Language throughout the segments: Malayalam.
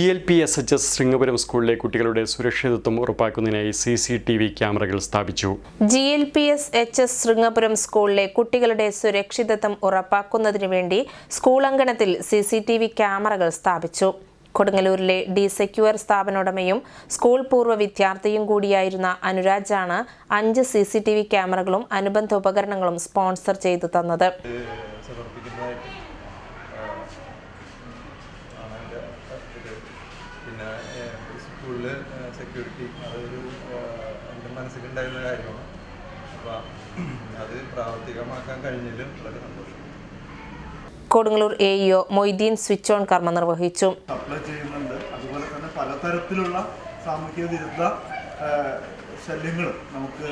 G L P S H S Sringapuram സ്കൂളിലെ കുട്ടികളുടെ സുരക്ഷിതത്വം ഉറപ്പാക്കുന്നതിനായി സി സി ടി വി ക്യാമറകൾ സ്ഥാപിച്ചു. G L P S H S Sringapuram സ്കൂളിലെ കുട്ടികളുടെ സുരക്ഷിതത്വം ഉറപ്പാക്കുന്നതിനു വേണ്ടി സ്കൂൾ അങ്കണത്തിൽ സി സി ടി വി ക്യാമറകൾ സ്ഥാപിച്ചു. കൊടുങ്ങല്ലൂരിലെ ഡി സെക്യൂർ സ്ഥാപനോടമയും സ്കൂൾ പൂർവ വിദ്യാർത്ഥിയും കൂടിയായിരുന്ന അനുരാജാണ് അഞ്ച് സി സി ടി വി ക്യാമറകളും അനുബന്ധ ഉപകരണങ്ങളും സ്പോൺസർ ചെയ്തു തന്നത് സമർപ്പിക്കുന്നതായിട്ട് ആണ് എന്റെ ഇത് പിന്നെ സ്കൂളിൽ സെക്യൂരിറ്റി അതൊരു എന്റെ മനസ്സിലുണ്ടായിരുന്ന കാര്യമാണ്. അപ്പോൾ അത് പ്രാവർത്തികമാക്കാൻ കഴിഞ്ഞതിലും വളരെ സന്തോഷം. Kodungallur A E Moideen switch on കർമ്മ നിർവഹിച്ചു. സപ്ലൈ ചെയ്യുന്നുണ്ട്. അതുപോലെ തന്നെ പലതരത്തിലുള്ള സാമൂഹ്യ വിരുദ്ധ ശല്യങ്ങളും നമുക്ക്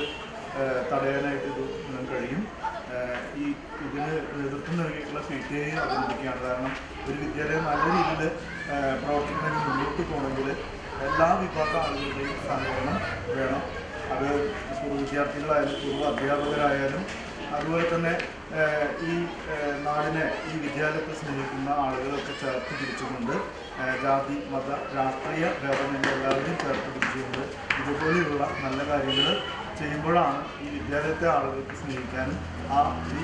തടയാനായിട്ട് ഇത് കഴിയും. ഈ ഇതിന് നേതൃത്വം നൽകിയിട്ടുള്ള സി ടി ഐ അഭിനന്ദിക്കുകയാണ് കാരണം ഒരു വിദ്യാലയം നല്ല രീതിയിൽ പ്രവർത്തിക്കുന്നതിന് മുന്നോട്ട് പോകണമെങ്കിൽ എല്ലാ വിഭാഗം ആളുകളുടെയും സഹകരണം വേണം. അത് പൂർവ വിദ്യാർത്ഥികളായാലും പൂർവ അധ്യാപകരായാലും അതുപോലെ തന്നെ ഈ നാടിനെ ഈ വിദ്യാലയത്തെ സ്നേഹിക്കുന്ന ആളുകളൊക്കെ ചേർത്ത് പിടിച്ചുകൊണ്ട് ജാതി മത രാഷ്ട്രീയ ഭേദമന്യേ എല്ലാവരെയും ചേർത്ത് പിടിച്ചുകൊണ്ട് ഇതുപോലെയുള്ള നല്ല കാര്യങ്ങൾ ചെയ്യുമ്പോഴാണ് ഈ വിദ്യാലയത്തെ ആളുകൾക്ക് സ്നേഹിക്കാനും ആ ഈ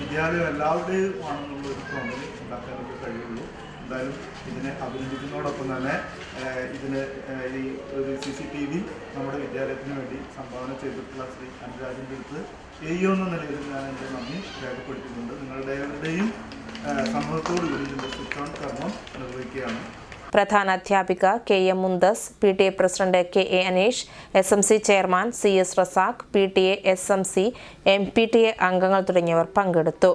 വിദ്യാലയം എല്ലാവരുടെയും ആണെന്നുള്ള ഒരു തോന്നൽ ഉണ്ടാക്കാനൊക്കെ കഴിയുള്ളൂ. എന്തായാലും ഇതിനെ അഭിനന്ദിക്കുന്നതോടൊപ്പം തന്നെ ഇതിന് ഈ ഒരു സി സി ടി വി നമ്മുടെ വിദ്യാലയത്തിന് വേണ്ടി സംഭാവന ചെയ്തിട്ടുള്ള ശ്രീ അനുരാജിന്റെ അടുത്ത് എയ്യോ എന്ന നിലയിൽ ഞാൻ എന്റെ നന്ദി രേഖപ്പെടുത്തുന്നുണ്ട്. നിങ്ങളുടെ സമൂഹത്തോടുകൂടി ഇതിന്റെ സ്വിച്ച് ഓൺ കർമ്മം നിർവഹിക്കുകയാണ്. പ്രധാന അധ്യാപിക K M Mumtaz P T A president K A Aneesh S M C chairman C S Razak P T A S M C M P T A അംഗങ്ങൾ തുടങ്ങിയവർ പങ്കെടുത്തു.